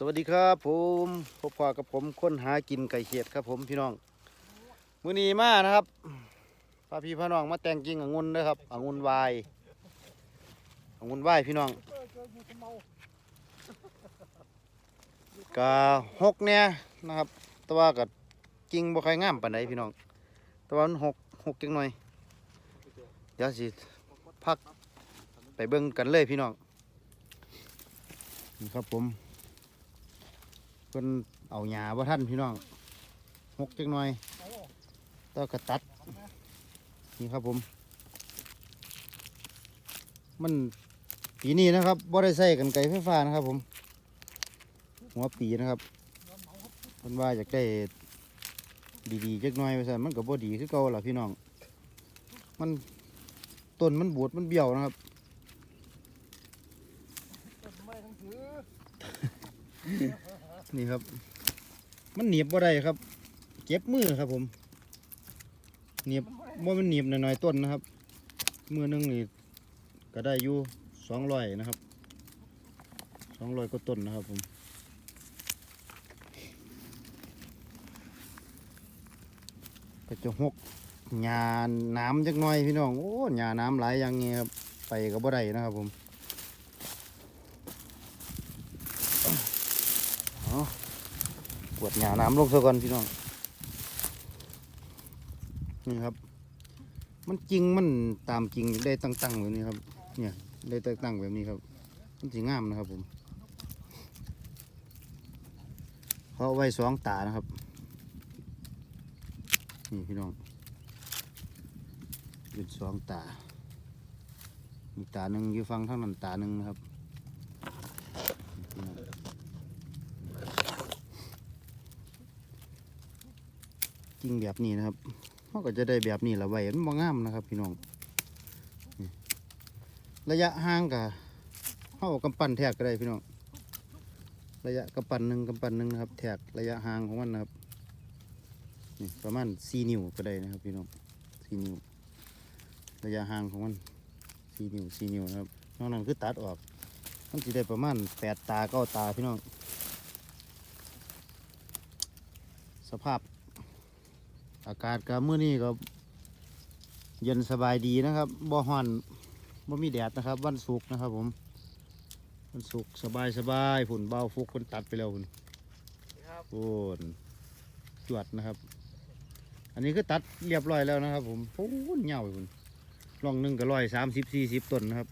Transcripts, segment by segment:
สวัสดีครับผมพบพอกับผมค้นหากินไก่เขียดครับผมพี่น้องมือนีมานะครับพาพี่พาน้องมาแต่งกิ่งองุ่นนะครับองุ่นวายองุ่นวายพี่น้องกะหกเนี่ยนะครับ แต่ว่ากับกิ่งบ่ค่อยงามปานใดพี่น้อง แต่ว่ามันหกหกจังหน่อยเดี๋ยวสิพักไปเบิ่งกันเลยพี่น้องนี่ครับผม เพิ่นเอาหญ้าบ่ทันพี่น้องหกจักหน่อยต่อกระตัด นี่ครับผม มันปีนี้นะครับบ่ได้ใส่กันไกรไฟฟ้านะครับ ผม หัวปีนะครับเพิ่นว่าอยากได้ดีๆจักหน่อยว่าซั่นมันก็บ่ดีคือเก่าล่ะพี่น้อง มันต้นมันบูดมันเบี้ยวนะครับ นี่ครับ มันหนีบบ่ได้ครับ เจ็บมือครับผมหนีบว่ามันหนีบหน่อยๆต้นนะครับ มือหนึงนี่ก็ได้อยู่สองร้อยนะครับสองร้อยก็ต้นนะครับผมก็จะหกหญ้าน้ำจักหน่อยพี่น้องโอ้หญ้าน้ำหลายอย่างเงี้ยครับไปก็บ่ได้นะครับผม ก วดหยาน้ำลงซะก่อนพี่น้อง นี่ครับ มันจริงมันตามจริงได้ตั้งๆแบบนี้ครับ เนี่ยได้ตั้งๆแบบนี้ครับมันสีงามนะครับผมเขาเอาไว้สองตานะครับ นี่พี่น้องเป็นสองตา มีตาหนึ่งอยู่ฟังทั้งนั้นตาหนึ่งนะครับนี่พี่น้อง จริงแบบนี้นะครับเขาก็จะได้แบบนี้ละไว้มันบ่งามนะครับ พี่น้องระยะห่างกับเขาเอากำปั้นแทกก็ได้พี่น้องระยะกำปั้นหนึ่งกำปั้นหนึ่งนะครับ แทกระยะห่างของมันนะครับนี่ประมาณสี่นิ้วก็ได้นะครับ พี่น้องสี่นิ้วระยะห่างของมันสี่นิ้วสี่นิ้วนะครับนอกนั้นคือตัดออกมันจะได้ประมาณแปดตาเก้าตาพี่น้องสภาพ อากาศก็มื้อนี้ก็ เย็นสบายดีนะครับบ่ฮ้อนบ่มีแดดนะครับ วันศุกร์นะครับ ผม วันศุกร์สบายสบายฝุ่นเบาฟุกคนตัดไปแล้วฝุ่นครับฝุ่นจวดนะครับ อันนี้คือตัดเรียบร้อยแล้วนะครับ ผมฝุ่นเหงาฝุ่นลองหนึ่งก็ร้อยสามสิบสี่สิบต้นนะครับ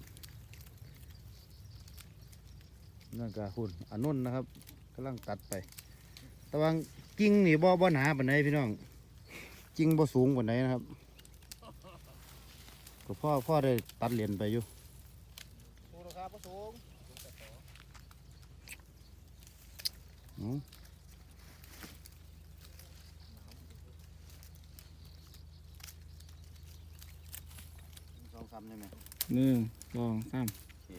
นั่นก็ฝุ่นอันนุ่นนะครับกำลังตัดไป แต่ว่ากิ่งนี่บ่บ่หนาปานใดพี่น้อง จริงบ่สูงกว่าไหนนะครับก็พ่อพ่อได้ตัดเหรียญไปอยู่สูงนะครับก็สูงอื้อสองสามได้ไหมหนึ่งสองสามโอเค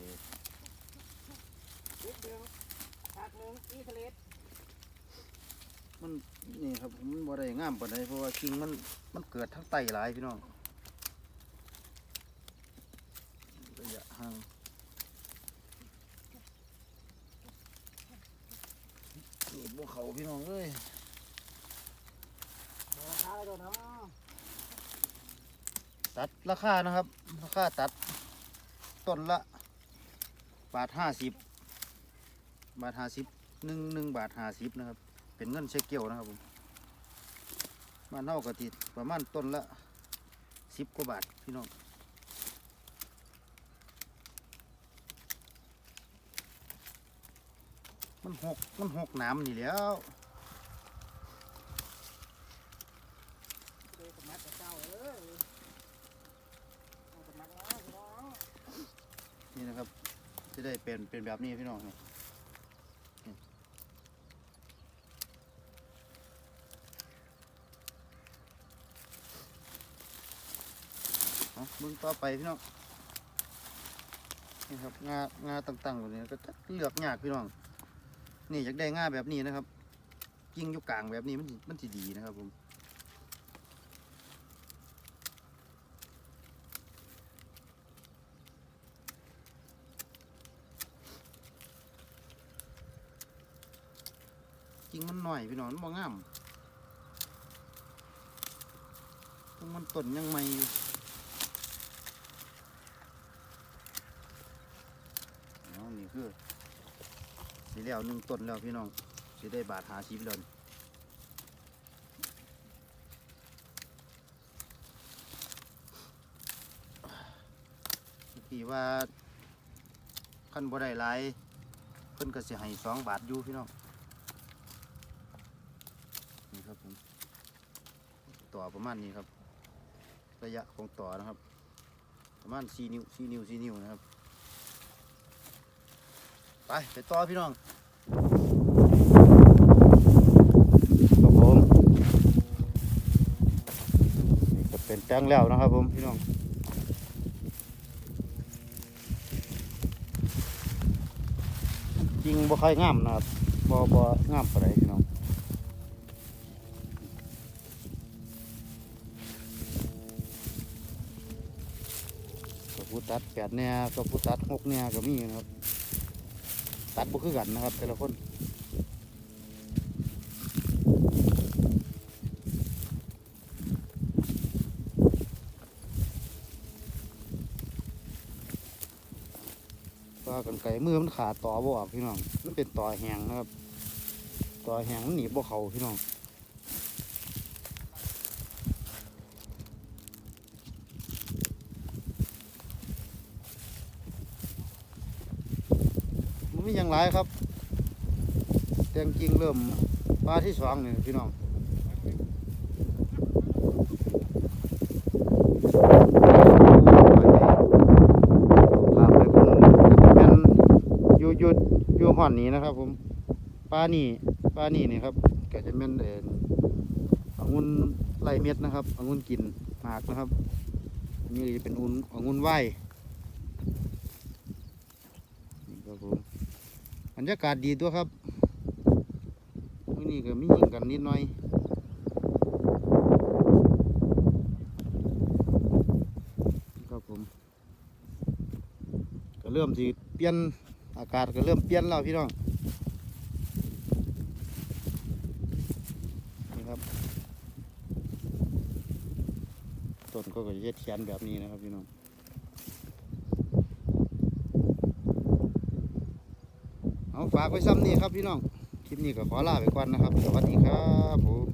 นิดนึงฉากหนึ่งอีสเลต มันนี่ครับมันบ่ได้งามปานใดเพราะว่ากิ่งมันมันเกิดทั้งไตหลายพี่น้องระยะห่างนี่บ่เขาพี่น้องเอ้ยราคาตัวน้ตัดราคานะครับ ราคาตัดต้นละบาทห้าสิบบาทห้าสิบหนึ่งหนึ่งบาทห้าสิบนะครับ เป็นเงินเชเกียวนะครับผมบ้านเท่าก็ติดประมาณต้นละสิบกว่าบาทพี่น้องมันหกมันหกน้ำนี่แล้วำเด็กกับมัดกับเจ้าเอ้ยเอากับมัดนะพี่น้องนี่นะครับจะได้เป็นเป็นแบบนี้พี่น้องนี่นี่เอา มึงต่อไปพี่น้องนี่ครับงางาต่างๆแบบนี้ก็จะเลือกยากพี่น้อง นี่อยากได้งาแบบนี้นะครับกิ่งยู่กลางแบบนี้มันมันสิดีนะครับผมจริงมันหน่อยพี่น้องมันบ่งามต้องมันต้นยังใหม่อยู่เอานี่ คือ สีแล้วหนึ่งต้นแล้วพี่น้องสิได้บาทหาชีพแล้วนี่พี่ว่าขั้นบ่ได้หลายเพิ่นก็สิให้สองบาทอยู่พี่น้องนี่ครับผมต่อประมาณนี้ครับ ระยะของต่อนะครับ ประมาณ4นิ้ว4นิ้ว4นิ้วนะครับ ไปไปต่อพี่น้องครับผมนี่ก็เป็นแจ้งแล้วนะครับผมพี่น้องจริงบ่ค่อยงามนะครับบ่บ่งามปานใดพี่น้องก็ผู้ตัดแปดเนี่ยก็ผู้ตัดหกเนี่ยก็มีนะครับ ตัดบุคือกันนะครับ แต่ละคนว่ากันไก่มือมันขาดต่อบ่ออกพี่น้อง มันเป็นต่อแหงนะครับ ต่อแหงมันหนีบบ่เขาพี่น้อง มีอย่างไรครับ แตงจริงเริ่มปลาที่สองนี่พี่น้องตามไปเบิ่งแม่นอยู่อยู่อยู่ห่อนนี้นะครับ ผมปลานี่ปลานี่นี่ครับก็จะเป็นเอ่อองุ่นไล่เม็ดนะครับองุ่นกินหมากนะครับอันนี่เป็นองุ่นองุ่นไหวนี่ครับผม บรรยากาศดีตัวครับมื้อนี้ก็มียิงกันนิดหน่อยครับผม ก็เริ่มสิเปลี่ยนอากาศก็เริ่มเปลี่ยนแล้วพี่น้องนี่ครับต้นก็จะเย็ดแขนแบบนี้นะครับพี่น้อง เอาฝากไว้ซ้ำนี่ครับพี่น้อง คลิปนี้ก็ขอลาไปก่อนนะครับ สวัสดีครับผม